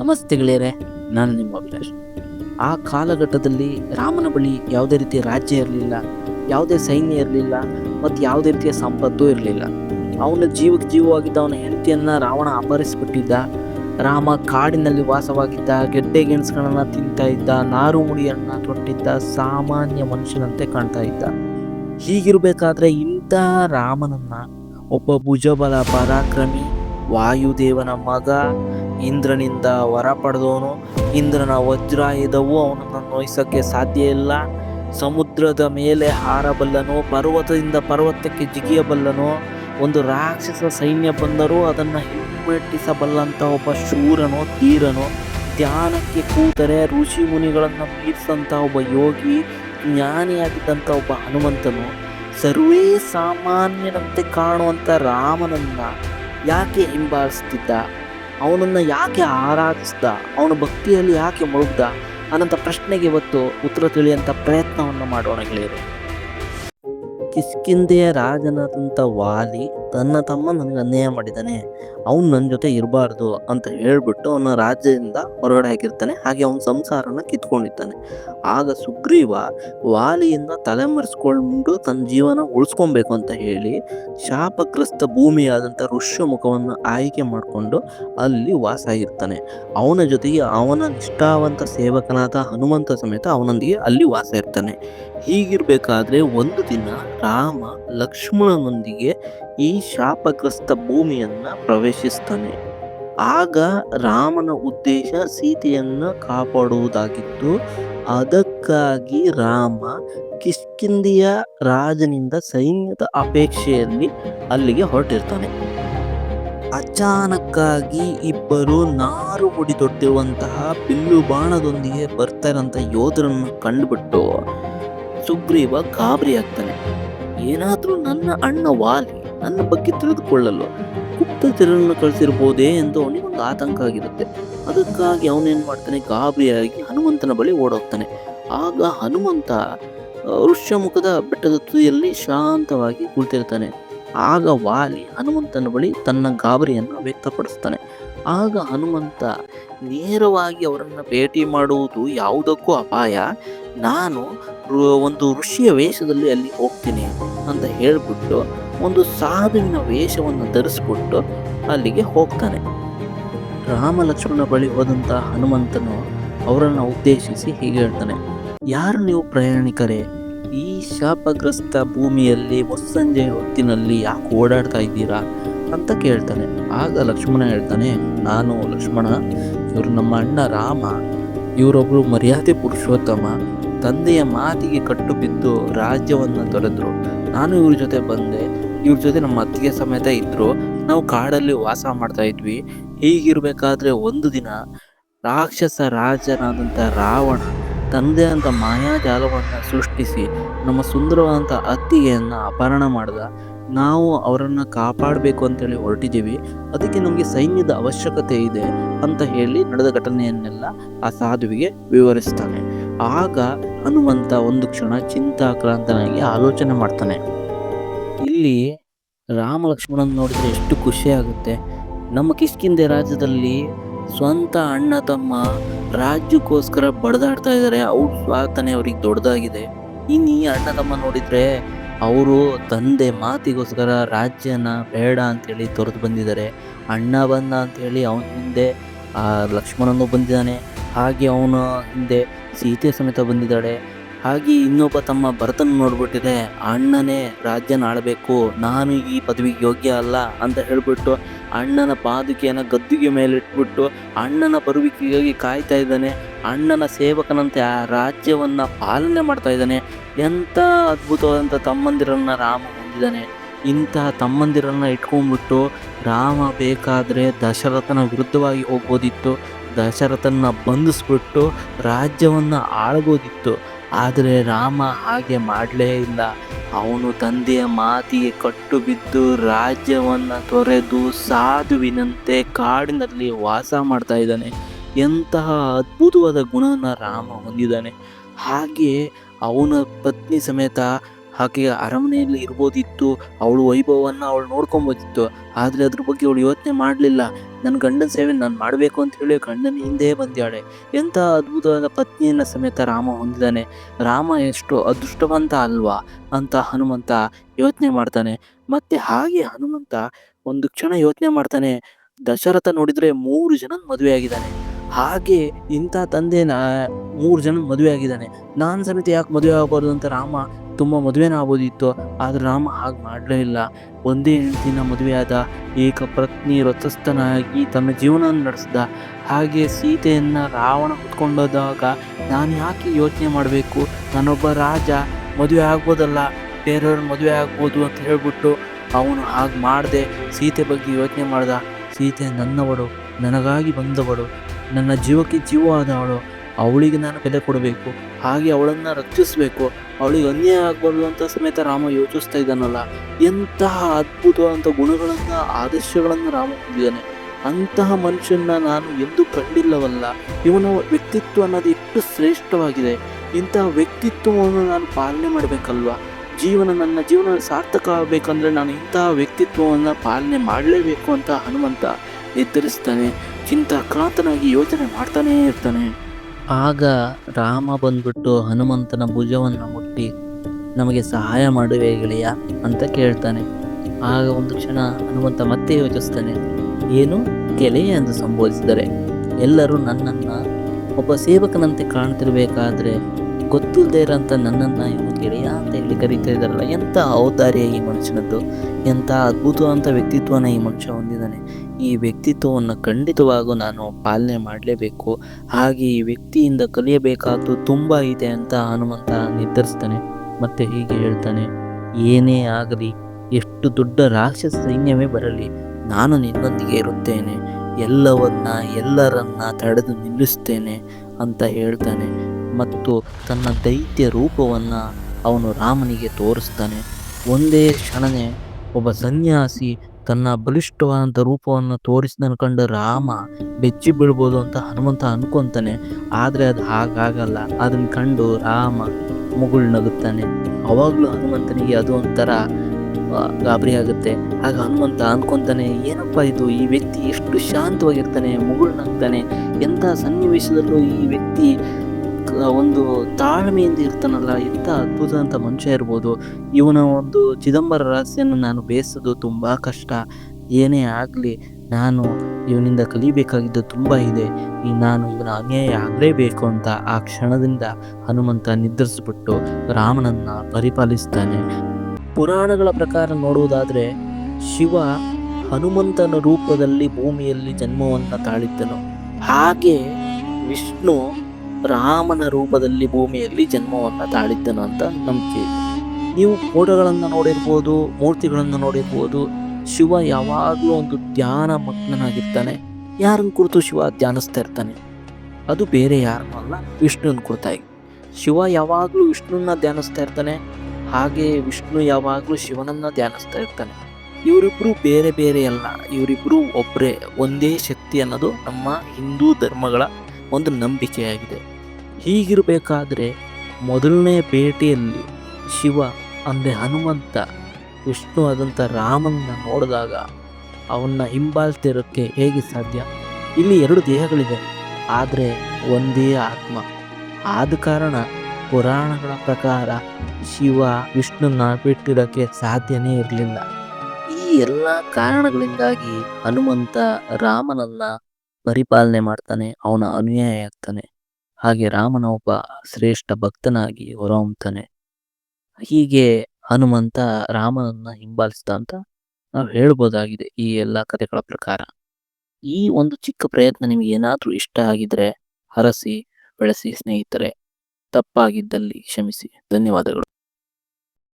ನಮಸ್ತೆ ಗೆಳೆಯರೆ, ನಾನು ನಿಮ್ಮ ಅಭಿಲಾಷ್. ಆ ಕಾಲಘಟ್ಟದಲ್ಲಿ ರಾಮನ ಬಳಿ ಯಾವುದೇ ರೀತಿಯ ರಾಜ್ಯ ಇರಲಿಲ್ಲ, ಯಾವುದೇ ಸೈನ್ಯ ಇರಲಿಲ್ಲ, ಮತ್ತು ಯಾವುದೇ ರೀತಿಯ ಸಂಪತ್ತು ಇರಲಿಲ್ಲ. ಅವನ ಜೀವಕ್ಕೆ ಜೀವವಾಗಿದ್ದ ಅವನ ಹೆಂಡತಿಯನ್ನು ರಾವಣ ಅಪಹರಿಸಿಬಿಟ್ಟಿದ್ದ, ರಾಮ ಕಾಡಿನಲ್ಲಿ ವಾಸವಾಗಿದ್ದ, ಗೆಡ್ಡೆ ಗೆಣಸುಗಳನ್ನು ತಿಂತಾ ಇದ್ದ, ನಾರು ಮುಡಿಯನ್ನು ತೊಟ್ಟಿದ್ದ ಸಾಮಾನ್ಯ ಮನುಷ್ಯನಂತೆ ಕಾಣ್ತಾ ಇದ್ದ. ಹೀಗಿರಬೇಕಾದ್ರೆ ಇಂಥ ರಾಮನನ್ನು ಒಬ್ಬ ಭುಜಬಲ ಪರಾಕ್ರಮಿ ವಾಯುದೇವನ ಮಗ ಇಂದ್ರನಿಂದ ವರ ಪಡೆದವನು, ಇಂದ್ರನ ವಜ್ರಾಯುಧವು ಅವನನ್ನು ನೋಯಿಸೋಕ್ಕೆ ಸಾಧ್ಯ ಇಲ್ಲ. ಸಮುದ್ರದ ಮೇಲೆ ಹಾರಬಲ್ಲನು, ಪರ್ವತದಿಂದ ಪರ್ವತಕ್ಕೆ ಜಿಗಿಯಬಲ್ಲನು, ಒಂದು ರಾಕ್ಷಸ ಸೈನ್ಯ ಬಂದರೂ ಅದನ್ನು ಹಿಮ್ಮೆಟ್ಟಿಸಬಲ್ಲಂಥ ಒಬ್ಬ ಶೂರನು ತೀರನು ಧ್ಯಾನಕ್ಕೆ ಕೂತರೆ ಋಷಿ ಮುನಿಗಳನ್ನು ಮೀರಿಸಂಥ ಒಬ್ಬ ಯೋಗಿ ಜ್ಞಾನಿಯಾಗಿದ್ದಂಥ ಒಬ್ಬ ಹನುಮಂತನು, ಸರ್ವೇ ಸಾಮಾನ್ಯನಂತೆ ಕಾಣುವಂಥ ರಾಮನನ್ನು ಯಾಕೆ ಹಿಂಬಾಲಿಸ್ತಿದ್ದ? ಅವನನ್ನು ಯಾಕೆ ಆರಾಧಿಸ್ದ? ಅವನ ಭಕ್ತಿಯಲ್ಲಿ ಯಾಕೆ ಮುಳುಗ್ದ? ಅನ್ನೋಂಥ ಪ್ರಶ್ನೆಗೆ ಇವತ್ತು ಉತ್ತರ ತಿಳಿಯಂಥ ಪ್ರಯತ್ನವನ್ನು ಮಾಡೋಣ ಗೆಳೆಯರು. ಕಿಷ್ಕಿಂದೆಯ ರಾಜನಾದಂಥ ವಾಲಿ ತನ್ನ ತಮ್ಮ ನನಗೆ ಅನ್ಯಾಯ ಮಾಡಿದ್ದಾನೆ ಅವನು ನನ್ನ ಜೊತೆ ಇರಬಾರ್ದು ಅಂತ ಹೇಳಿಬಿಟ್ಟು ಅವನ ರಾಜ್ಯದಿಂದ ಹೊರಗಡೆ ಹಾಕಿರ್ತಾನೆ. ಹಾಗೆ ಅವನ ಸಂಸಾರನ ಕಿತ್ಕೊಂಡಿರ್ತಾನೆ. ಆಗ ಸುಗ್ರೀವ ವಾಲಿಯಿಂದ ತಲೆಮರೆಸ್ಕೊಂಡು ತನ್ನ ಜೀವನ ಉಳಿಸ್ಕೊಬೇಕು ಅಂತ ಹೇಳಿ ಶಾಪಗ್ರಸ್ತ ಭೂಮಿಯಾದಂಥ ಋಷ್ಯಮುಖವನ್ನು ಆಯ್ಕೆ ಮಾಡಿಕೊಂಡು ಅಲ್ಲಿ ವಾಸ ಆಗಿರ್ತಾನೆ ಅವನ ಜೊತೆಗೆ ಅವನ ನಿಷ್ಠಾವಂತ ಸೇವಕನಾದ ಹನುಮಂತ ಸಮೇತ ಅವನೊಂದಿಗೆ ಅಲ್ಲಿ ವಾಸ ಇರ್ತಾನೆ ಹೀಗಿರಬೇಕಾದ್ರೆ ಒಂದು ದಿನ ರಾಮ ಲಕ್ಷ್ಮಣನೊಂದಿಗೆ ಈ ಶಾಪಗ್ರಸ್ತ ಭೂಮಿಯನ್ನು ಪ್ರವೇಶಿಸ್ತಾನೆ. ಆಗ ರಾಮನ ಉದ್ದೇಶ ಸೀತೆಯನ್ನು ಕಾಪಾಡುವುದಾಗಿತ್ತು. ಅದಕ್ಕಾಗಿ ರಾಮ ಕಿಷ್ಕಿಂದಿಯ ರಾಜನಿಂದ ಸೈನ್ಯದ ಅಪೇಕ್ಷೆಯಲ್ಲಿ ಅಲ್ಲಿಗೆ ಹೊರಟಿರ್ತಾನೆ. ಅಚಾನಕ್ಕಾಗಿ ಇಬ್ಬರು ನಾರು ಹೊಡಿದೊಡ್ಡಿರುವಂತಹ ಬಿಲ್ಲು ಬಾಣದೊಂದಿಗೆ ಬರ್ತಾ ಇರೋಂಥ ಯೋಧರನ್ನು ಕಂಡುಬಿಟ್ಟು ಸುಗ್ರೀವ ಗಾಬರಿಯಾಗ್ತಾನೆ ಏನಾದರೂ ನನ್ನ ಅಣ್ಣ ವಾಲಿ ನನ್ನ ಬಗ್ಗೆ ತಿಳಿದುಕೊಳ್ಳಲು ಗುಪ್ತಚರನ್ನು ಕಳಿಸಿರ್ಬೋದೇ ಎಂದು ಅವನಿಗೆ ಒಂದು ಆತಂಕ ಆಗಿರುತ್ತೆ. ಅದಕ್ಕಾಗಿ ಅವನೇನು ಮಾಡ್ತಾನೆ? ಗಾಬರಿಯಾಗಿ ಹನುಮಂತನ ಬಳಿ ಓಡೋಗ್ತಾನೆ. ಆಗ ಹನುಮಂತ ಋಷ್ಯಮುಖದ ಬೆಟ್ಟದ ತುದಿಯಲ್ಲಿ ಶಾಂತವಾಗಿ ಕುಳಿತಿರ್ತಾನೆ. ಆಗ ವಾಲಿ ಹನುಮಂತನ ಬಳಿ ತನ್ನ ಗಾಬರಿಯನ್ನು ವ್ಯಕ್ತಪಡಿಸ್ತಾನೆ. ಆಗ ಹನುಮಂತ ನೇರವಾಗಿ ಅವರನ್ನು ಭೇಟಿ ಮಾಡುವುದು ಯಾವುದಕ್ಕೂ ಅಪಾಯ. ನಾನು ಒಂದು ಋಷಿಯ ವೇಷದಲ್ಲಿ ಅಲ್ಲಿ ಹೋಗ್ತೀನಿ ಅಂತ ಹೇಳಿಬಿಟ್ಟು ಒಂದು ಸಾಧುವಿನ ವೇಷವನ್ನು ಧರಿಸ್ಬಿಟ್ಟು ಅಲ್ಲಿಗೆ ಹೋಗ್ತಾನೆ. ರಾಮ ಲಕ್ಷ್ಮಣ ಬಳಿ ಹೋದಂಥ ಹನುಮಂತನು ಅವರನ್ನು ಉದ್ದೇಶಿಸಿ ಹೀಗೆ ಹೇಳ್ತಾನೆ, ಯಾರು ನೀವು ಪ್ರಯಾಣಿಕರೇ? ಈ ಶಾಪಗ್ರಸ್ತ ಭೂಮಿಯಲ್ಲಿ ಮುಸ್ಸಂಜೆ ಹೊತ್ತಿನಲ್ಲಿ ಯಾಕೆ ಓಡಾಡ್ತಾ ಇದ್ದೀರಾ? ಅಂತ ಕೇಳ್ತಾನೆ. ಆಗ ಲಕ್ಷ್ಮಣ ಹೇಳ್ತಾನೆ, ನಾನು ಲಕ್ಷ್ಮಣ, ಇವರು ನಮ್ಮ ಅಣ್ಣ ರಾಮ ಇವರೊಬ್ಬರು ಮರ್ಯಾದೆ ಪುರುಷೋತ್ತಮ ತಂದೆಯ ಮಾತಿಗೆ ಕಟ್ಟು ಬಿದ್ದು ರಾಜ್ಯವನ್ನು ತೊರೆದ್ರು. ನಾನು ಇವ್ರ ಜೊತೆ ಬಂದೆ. ಇವ್ರ ಜೊತೆ ನಮ್ಮ ಅತ್ತಿಗೆ ಸಮೇತ ಇದ್ದರು ನಾವು ಕಾಡಲ್ಲಿ ವಾಸ ಮಾಡ್ತಾ ಇದ್ವಿ. ಹೀಗಿರಬೇಕಾದ್ರೆ ಒಂದು ದಿನ ರಾಕ್ಷಸ ರಾಜನಾದಂಥ ರಾವಣ ತಂದೆ ಅಂತ ಮಾಯಾಜಾಲವನ್ನು ಸೃಷ್ಟಿಸಿ ನಮ್ಮ ಸುಂದರವಾದಂಥ ಅತ್ತಿಗೆಯನ್ನು ಅಪಹರಣ ಮಾಡಿದ. ನಾವು ಅವರನ್ನು ಕಾಪಾಡಬೇಕು ಅಂತೇಳಿ ಹೊರಟಿದ್ದೀವಿ. ಅದಕ್ಕೆ ನಮಗೆ ಸೈನ್ಯದ ಅವಶ್ಯಕತೆ ಇದೆ ಅಂತ ಹೇಳಿ ನಡೆದ ಘಟನೆಯನ್ನೆಲ್ಲ ಆ ಸಾಧುವಿಗೆ ವಿವರಿಸ್ತಾನೆ. ಆಗ ಹನುಮಂತ ಒಂದು ಕ್ಷಣ ಚಿಂತಾಕ್ರಾಂತನಾಗಿ ಆಲೋಚನೆ ಮಾಡ್ತಾನೆ. ಇಲ್ಲಿ ರಾಮ ಲಕ್ಷ್ಮಣನ ನೋಡಿದ್ರೆ ಎಷ್ಟು ಖುಷಿ ಆಗುತ್ತೆ. ನಮ್ಮ ಕಿಷ್ಕಿಂದೆ ರಾಜ್ಯದಲ್ಲಿ ಸ್ವಂತ ಅಣ್ಣ ತಮ್ಮ ರಾಜ್ಯಕ್ಕೋಸ್ಕರ ಬಡದಾಡ್ತಾ ಇದ್ದಾರೆ. ಅವ್ರ ಸ್ವಾರ್ಥನೆ ಅವ್ರಿಗೆ ದೊಡ್ಡದಾಗಿದೆ. ಇನ್ನು ಈ ಅಣ್ಣ ತಮ್ಮ ನೋಡಿದರೆ ಅವರು ತಂದೆ ಮಾತಿಗೋಸ್ಕರ ರಾಜ್ಯನ ಬೇಡ ಅಂತೇಳಿ ತೊರೆದು ಬಂದಿದ್ದಾರೆ. ಅಣ್ಣ ಬಂದ ಅಂಥೇಳಿ ಅವನ ಹಿಂದೆ ಆ ಲಕ್ಷ್ಮಣನು ಬಂದಿದ್ದಾನೆ. ಹಾಗೆ ಅವನ ಹಿಂದೆ ಸೀತೆ ಸಮೇತ ಬಂದಿದ್ದಾಳೆ. ಹಾಗೆ ಇನ್ನೊಬ್ಬ ತಮ್ಮ ಭರತನ ನೋಡ್ಬಿಟ್ಟಿದೆ. ಅಣ್ಣನೇ ರಾಜ್ಯನ ಆಳಬೇಕು. ನಾನು ಈ ಪದವಿಗೆ ಯೋಗ್ಯ ಅಲ್ಲ ಅಂತ ಹೇಳ್ಬಿಟ್ಟು ಅಣ್ಣನ ಪಾದುಕೆಯನ್ನು ಗದ್ದುಗೆ ಮೇಲೆ ಇಟ್ಬಿಟ್ಟು ಅಣ್ಣನ ಬರುವಿಕೆಗಾಗಿ ಕಾಯ್ತಾ ಇದ್ದಾನೆ. ಅಣ್ಣನ ಸೇವಕನಂತೆ ಆ ರಾಜ್ಯವನ್ನು ಪಾಲನೆ ಮಾಡ್ತಾ ಇದ್ದಾನೆ. ಎಂಥ ಅದ್ಭುತವಾದಂಥ ತಮ್ಮಂದಿರನ್ನು ರಾಮ ಹೊಂದಿದ್ದಾನೆ. ಇಂತಹ ತಮ್ಮಂದಿರನ್ನು ಇಟ್ಕೊಂಡ್ಬಿಟ್ಟು ರಾಮ ಬೇಕಾದರೆ ದಶರಥನ ವಿರುದ್ಧವಾಗಿ ಹೋಗ್ಬೋದಿತ್ತು. ದಶರಥನ ಬಂಧಿಸ್ಬಿಟ್ಟು ರಾಜ್ಯವನ್ನು ಆಳ್ಬೋದಿತ್ತು. ಆದರೆ ರಾಮ ಹಾಗೆ ಮಾಡಲೇ ಇಲ್ಲ. ಅವನು ತಂದೆಯ ಮಾತಿಗೆ ಕಟ್ಟು ಬಿದ್ದು ರಾಜ್ಯವನ್ನು ತೊರೆದು ಸಾಧುವಿನಂತೆ ಕಾಡಿನಲ್ಲಿ ವಾಸ ಮಾಡ್ತಾ ಇದ್ದಾನೆ. ಎಂತಹ ಅದ್ಭುತವಾದ ಗುಣನ ರಾಮ ಹೊಂದಿದ್ದಾನೆ. ಹಾಗೆ ಅವನ ಪತ್ನಿ ಸಮೇತ ಆಕೆ ಅರಮನೆಯಲ್ಲಿ ಇರ್ಬೋದಿತ್ತು. ಅವಳು ವೈಭವವನ್ನು ಅವಳು ನೋಡ್ಕೊಬೋದಿತ್ತು. ಆದರೆ ಅದ್ರ ಬಗ್ಗೆ ಅವಳು ಯೋಚನೆ ಮಾಡಲಿಲ್ಲ. ನನ್ನ ಗಂಡನ ಸೇವೆ ನಾನು ಮಾಡಬೇಕು ಅಂತ ಹೇಳಿ ಗಂಡನ ಹಿಂದೆ ಬಂದ್ಯಾಳೆ. ಎಂಥ ಅದ್ಭುತವಾದ ಪತ್ನಿಯನ್ನ ಸಮೇತ ರಾಮ ಹೊಂದಿದ್ದಾನೆ ರಾಮ ಎಷ್ಟು ಅದೃಷ್ಟವಂತ ಅಲ್ವಾ? ಅಂತ ಹನುಮಂತ ಯೋಚನೆ ಮಾಡ್ತಾನೆ. ಮತ್ತೆ ಹಾಗೆ ಹನುಮಂತ ಒಂದು ಕ್ಷಣ ಯೋಚನೆ ಮಾಡ್ತಾನೆ. ದಶರಥ ನೋಡಿದರೆ ಮೂರು ಜನ ಮದುವೆ ಆಗಿದ್ದಾನೆ ಹಾಗೆ ಇಂಥ ತಂದೆನ ಮೂರು ಜನ ಮದುವೆ ಆಗಿದ್ದಾನೆ ನಾನು ಸಮೇತ ಯಾಕೆ ಮದುವೆ ಆಗಬಾರ್ದು ಅಂತ ರಾಮ ತುಂಬ ಮದುವೆನ ಆಗ್ಬೋದಿತ್ತು, ಆದರೆ ರಾಮ ಹಾಗೆ ಮಾಡಲೇ ಇಲ್ಲ. ಒಂದೇ ಹೆಂಡತಿನ ಮದುವೆಯಾದ ಏಕ ಪ್ರತ್ನಿ ರಥಸ್ಥನಾಗಿ ತನ್ನ ಜೀವನ ನಡೆಸಿದ. ಹಾಗೆ ಸೀತೆಯನ್ನು ರಾವಣ ಕುತ್ಕೊಂಡೋದಾಗ ನಾನು ಯಾಕೆ ಯೋಚನೆ ಮಾಡಬೇಕು? ನಾನೊಬ್ಬ ರಾಜ, ಮದುವೆ ಆಗ್ಬೋದಲ್ಲ, ಬೇರೆಯವ್ರ ಮದುವೆ ಆಗ್ಬೋದು ಅಂತ ಹೇಳಿಬಿಟ್ಟು ಅವನು ಹಾಗೆ ಮಾಡದೆ. ಸೀತೆ ಬಗ್ಗೆ ಯೋಚನೆ ಮಾಡ್ದ. ಸೀತೆ ನನ್ನವಳು, ನನಗಾಗಿ ಬಂದವಳು, ನನ್ನ ಜೀವಕ್ಕೆ ಜೀವವಾದವಳು. ಅವಳಿಗೆ ನಾನು ಬೆಲೆ ಕೊಡಬೇಕು, ಹಾಗೆ ಅವಳನ್ನು ರಕ್ಷಿಸಬೇಕು. ಅವಳಿಗೆ ಅನ್ಯಾಯ ಆಗಬಾರ್ದು ಅಂತ ಸಮೇತ ರಾಮ ಯೋಚಿಸ್ತಾ ಇದ್ದಾನಲ್ಲ. ಎಂತಹ ಅದ್ಭುತವಾದಂಥ ಗುಣಗಳನ್ನು, ಆದರ್ಶಗಳನ್ನು ರಾಮ ಹೊಂದಿದ್ದಾನೆ. ಅಂತಹ ಮನುಷ್ಯನ ನಾನು ಎಂದೂ ಕಂಡಿಲ್ಲವಲ್ಲ. ಇವನ ವ್ಯಕ್ತಿತ್ವ ಅನ್ನೋದು ಎಷ್ಟು ಶ್ರೇಷ್ಠವಾಗಿದೆ. ಇಂತಹ ವ್ಯಕ್ತಿತ್ವವನ್ನು ನಾನು ಪಾಲನೆ ಮಾಡಬೇಕಲ್ವಾ? ಜೀವನ ನನ್ನ ಜೀವನ ಸಾರ್ಥಕ ಆಗಬೇಕಂದ್ರೆ ನಾನು ಇಂತಹ ವ್ಯಕ್ತಿತ್ವವನ್ನು ಪಾಲನೆ ಮಾಡಲೇಬೇಕು ಅಂತ ಹನುಮಂತ ನಿರ್ಧರಿಸ್ತಾನೆ. ಚಿಂತಾಕ್ರಾಂತನಾಗಿ ಯೋಚನೆ ಮಾಡ್ತಾನೇ ಇರ್ತಾನೆ. ಆಗ ರಾಮ ಬಂದ್ಬಿಟ್ಟು ಹನುಮಂತನ ಭುಜವನ್ನು ಮುಟ್ಟಿ ನಮಗೆ ಸಹಾಯ ಮಾಡುವೆ ಗೆಳೆಯ ಅಂತ ಕೇಳ್ತಾನೆ. ಆಗ ಒಂದು ಕ್ಷಣ ಹನುಮಂತ ಮತ್ತೆ ಯೋಚಿಸ್ತಾನೆ, ಏನು ಗೆಳೆಯ ಎಂದು ಸಂಬೋಧಿಸಿದರೆ ಎಲ್ಲರೂ ನನ್ನನ್ನು ಒಬ್ಬ ಸೇವಕನಂತೆ ಕಾಣ್ತಿರ್ಬೇಕಾದ್ರೆ ಗೊತ್ತಿಲ್ಲದೆ ಇರೋಂಥ ನನ್ನನ್ನು ಇವನು ಗೆಳೆಯ ಅಂತ ಹೇಳಿ ಕರೀತಾ ಇದ್ದಾರಲ್ಲ, ಎಂಥ ಔದಾರ್ಯ ಈ ಮನುಷ್ಯನದ್ದು? ಎಂಥ ಅದ್ಭುತವಂತ ವ್ಯಕ್ತಿತ್ವನ ಈ ಮನುಷ್ಯ ಹೊಂದಿದ್ದಾನೆ. ಈ ವ್ಯಕ್ತಿತ್ವವನ್ನು ಖಂಡಿತವಾಗೂ ನಾನು ಪಾಲನೆ ಮಾಡಲೇಬೇಕು. ಹಾಗೆ ಈ ವ್ಯಕ್ತಿಯಿಂದ ಕಲಿಯಬೇಕಾದ್ದು ತುಂಬ ಇದೆ ಅಂತ ಹನುಮಂತ ನಿರ್ಧರಿಸ್ತಾನೆ, ಮತ್ತು ಹೀಗೆ ಹೇಳ್ತಾನೆ, ಏನೇ ಆಗಲಿ, ಎಷ್ಟು ದೊಡ್ಡ ರಾಕ್ಷಸ ಸೈನ್ಯವೇ ಬರಲಿ, ನಾನು ನಿನ್ನೊಂದಿಗೆ ಇರುತ್ತೇನೆ, ಎಲ್ಲವನ್ನ ಎಲ್ಲರನ್ನ ತಡೆದು ನಿಲ್ಲಿಸ್ತೇನೆ ಅಂತ ಹೇಳ್ತಾನೆ. ಮತ್ತು ತನ್ನ ದೈತ್ಯ ರೂಪವನ್ನು ಅವನು ರಾಮನಿಗೆ ತೋರಿಸ್ತಾನೆ. ಒಂದೇ ಕ್ಷಣನೆ ಒಬ್ಬ ಸನ್ಯಾಸಿ ತನ್ನ ಬಲಿಷ್ಠವಾದಂಥ ರೂಪವನ್ನು ತೋರಿಸಿದನ್ನು ಕಂಡು ರಾಮ ಬೆಚ್ಚಿ ಬೀಳ್ಬೋದು ಅಂತ ಹನುಮಂತ ಅನ್ಕೊತಾನೆ. ಆದರೆ ಅದು ಹಾಗಾಗಲ್ಲ. ಅದನ್ನು ಕಂಡು ರಾಮ ಮುಗುಳ್ ನಗುತ್ತಾನೆ. ಅವಾಗಲೂ ಹನುಮಂತನಿಗೆ ಅದು ಒಂಥರ ಗಾಬರಿ ಆಗುತ್ತೆ. ಆಗ ಹನುಮಂತ ಅನ್ಕೊಂತಾನೆ, ಏನಪ್ಪ ಇದು? ಈ ವ್ಯಕ್ತಿ ಎಷ್ಟು ಶಾಂತವಾಗಿರ್ತಾನೆ, ಮುಗುಳ್ ನಗ್ತಾನೆ. ಎಂಥ ಸನ್ನಿವೇಶದಲ್ಲೂ ಈ ವ್ಯಕ್ತಿ ಒಂದು ತಾಳ್ಮೆಯಿಂದ ಇರ್ತಾನಲ್ಲ, ಇಂಥ ಅದ್ಭುತ ಅಂತ ಮನುಷ್ಯ ಇರ್ಬೋದು. ಇವನ ಒಂದು ಚಿದಂಬರ ರಹಸ್ಯನ ನಾನು ಬೇಯಿಸೋದು ತುಂಬ ಕಷ್ಟ. ಏನೇ ಆಗಲಿ, ನಾನು ಇವನಿಂದ ಕಲಿಬೇಕಾಗಿದ್ದು ತುಂಬ ಇದೆ. ಈ ನಾನು ಇವನ ಅನ್ಯಾಯ ಆಗಲೇಬೇಕು ಅಂತ ಆ ಕ್ಷಣದಿಂದ ಹನುಮಂತ ನಿದ್ರಿಸ್ಬಿಟ್ಟು ರಾಮನನ್ನ ಪರಿಪಾಲಿಸ್ತಾನೆ. ಪುರಾಣಗಳ ಪ್ರಕಾರ ನೋಡುವುದಾದರೆ, ಶಿವ ಹನುಮಂತನ ರೂಪದಲ್ಲಿ ಭೂಮಿಯಲ್ಲಿ ಜನ್ಮವನ್ನು ತಾಳಿದ್ದನು. ಹಾಗೆ ವಿಷ್ಣು ರಾಮನ ರೂಪದಲ್ಲಿ ಭೂಮಿಯಲ್ಲಿ ಜನ್ಮವನ್ನು ತಾಳಿದ್ದನು ಅಂತ ನಂಬಿಕೆ. ನೀವು ಫೋಟೋಗಳನ್ನು ನೋಡಿರ್ಬೋದು, ಮೂರ್ತಿಗಳನ್ನು ನೋಡಿರ್ಬೋದು, ಶಿವ ಯಾವಾಗಲೂ ಒಂದು ಧ್ಯಾನ ಮಗ್ನನಾಗಿರ್ತಾನೆ. ಯಾರನ್ನು ಕುರಿತು ಶಿವ ಧ್ಯಾನಿಸ್ತಾ ಇರ್ತಾನೆ? ಅದು ಬೇರೆ ಯಾರನ್ನೂ ಅಲ್ಲ ವಿಷ್ಣುನ ಕುರಿತಾಗಿ ಶಿವ ಯಾವಾಗಲೂ ವಿಷ್ಣುವನ್ನ ಧ್ಯಾನಿಸ್ತಾ ಇರ್ತಾನೆ, ಹಾಗೆ ವಿಷ್ಣು ಯಾವಾಗಲೂ ಶಿವನನ್ನು ಧ್ಯಾನಿಸ್ತಾ ಇರ್ತಾನೆ. ಇವರಿಬ್ಬರೂ ಬೇರೆ ಬೇರೆ ಅಲ್ಲ ಇವರಿಬ್ಬರು ಒಬ್ಬರೇ ಒಂದೇ ಶಕ್ತಿ ಅನ್ನೋದು ನಮ್ಮ ಹಿಂದೂ ಧರ್ಮಗಳ ಒಂದು ನಂಬಿಕೆಯಾಗಿದೆ. ಹೀಗಿರಬೇಕಾದ್ರೆ ಮೊದಲನೇ ಭೇಟಿಯಲ್ಲಿ ಶಿವ, ಅಂದರೆ ಹನುಮಂತ, ವಿಷ್ಣು ಆದಂಥ ರಾಮನ್ನ ನೋಡಿದಾಗ ಅವನ್ನ ಹಿಂಬಾಲಿಸ್ತಿರೋಕ್ಕೆ ಹೇಗೆ ಸಾಧ್ಯ? ಇಲ್ಲಿ ಎರಡು ದೇಹಗಳಿವೆ, ಆದರೆ ಒಂದೇ ಆತ್ಮ. ಆದ ಕಾರಣ ಪುರಾಣಗಳ ಪ್ರಕಾರ ಶಿವ, ವಿಷ್ಣುನ ಬಿಟ್ಟಿರೋಕ್ಕೆ ಸಾಧ್ಯನೇ ಇರಲಿಲ್ಲ. ಈ ಎಲ್ಲ ಕಾರಣಗಳಿಂದಾಗಿ ಹನುಮಂತ, ರಾಮನನ್ನ ಪರಿಪಾಲನೆ ಮಾಡ್ತಾನೆ, ಅವನ ಅನುಯಾಯಿ ಆಗ್ತಾನೆ. ಹಾಗೆ ರಾಮನ ಒಬ್ಬ ಶ್ರೇಷ್ಠ ಭಕ್ತನಾಗಿ ಹೊರಹೊಮ್ತಾನೆ. ಹೀಗೆ ಹನುಮಂತ ರಾಮನನ್ನ ಹಿಂಬಾಲಿಸ್ದ ಅಂತ ನಾವು ಹೇಳ್ಬೋದಾಗಿದೆ ಈ ಎಲ್ಲ ಕಥೆಗಳ ಪ್ರಕಾರ. ಈ ಒಂದು ಚಿಕ್ಕ ಪ್ರಯತ್ನ ನಿಮ್ಗೆ ಏನಾದರೂ ಇಷ್ಟ ಆಗಿದ್ರೆ ಹರಸಿ, ಬೆಳೆಸಿ ಸ್ನೇಹಿತರೆ, ತಪ್ಪಾಗಿದ್ದಲ್ಲಿ ಕ್ಷಮಿಸಿ. ಧನ್ಯವಾದಗಳು.